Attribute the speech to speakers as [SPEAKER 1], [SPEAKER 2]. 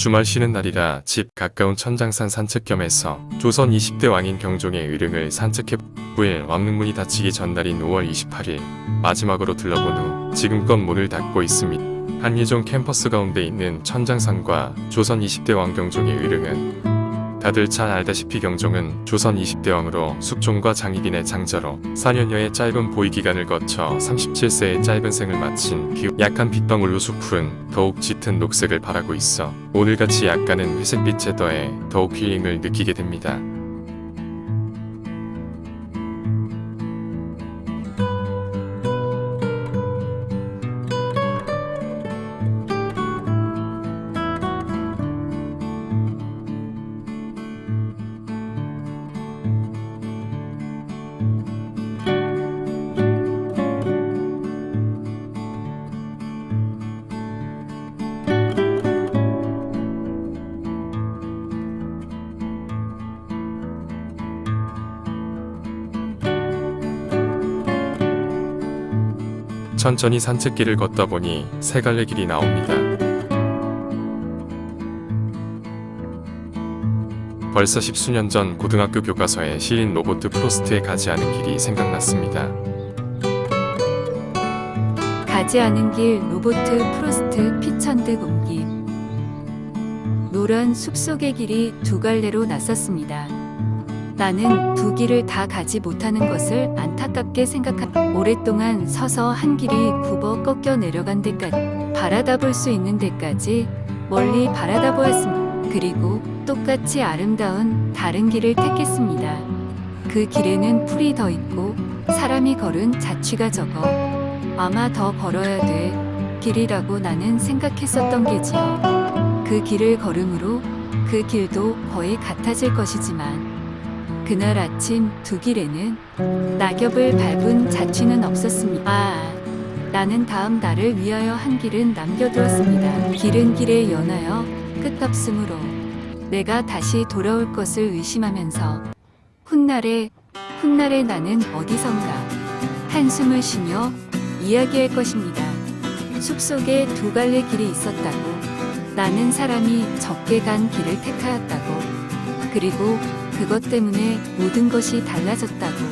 [SPEAKER 1] 주말 쉬는 날이라 집 가까운 천장산 산책 겸해서 조선 20대 왕인 경종의 의릉을 산책해 9일 왕릉문이 닫히기 전날인 5월 28일 마지막으로 들러본 후 지금껏 문을 닫고 있습니다. 한예종 캠퍼스 가운데 있는 천장산과 조선 20대 왕 경종의 의릉은 다들 잘 알다시피 경종은 조선 20대 왕으로 숙종과 장희빈의 장자로 4년여의 짧은 보위 기간을 거쳐 37세의 짧은 생을 마친 그 약한 빗방울로 숲풀은 더욱 짙은 녹색을 바라고 있어 오늘같이 약간은 회색빛에 더해 더욱 힐링을 느끼게 됩니다. 천천히 산책길을 걷다 보니 세 갈래 길이 나옵니다. 벌써 십수년 전 고등학교 교과서에 실린 로보트 프로스트에 가지 않은 길이 생각났습니다.
[SPEAKER 2] 가지 않은 길 로보트 프로스트 피천드 옮기 노란 숲속의 길이 두 갈래로 났었습니다. 나는 두 길을 다 가지 못하는 것을 안타깝게 생각하 오랫동안 서서 한 길이 굽어 꺾여 내려간 데까지 바라다 볼 수 있는 데까지 멀리 바라다 보았습니다. 그리고 똑같이 아름다운 다른 길을 택했습니다. 그 길에는 풀이 더 있고 사람이 걸은 자취가 적어 아마 더 걸어야 될 길이라고 나는 생각했었던 게지요. 그 길을 걸음으로 그 길도 거의 같아질 것이지만 그날 아침 두 길에는 낙엽을 밟은 자취는 없었습니다. 아, 나는 다음 날을 위하여 한 길은 남겨두었습니다. 길은 길에 연하여 끝없으므로 내가 다시 돌아올 것을 의심하면서 훗날에 훗날에 나는 어디선가 한숨을 쉬며 이야기할 것입니다. 숲속에 두 갈래 길이 있었다고. 나는 사람이 적게 간 길을 택하였다고. 그리고 그것 때문에 모든 것이 달라졌다고.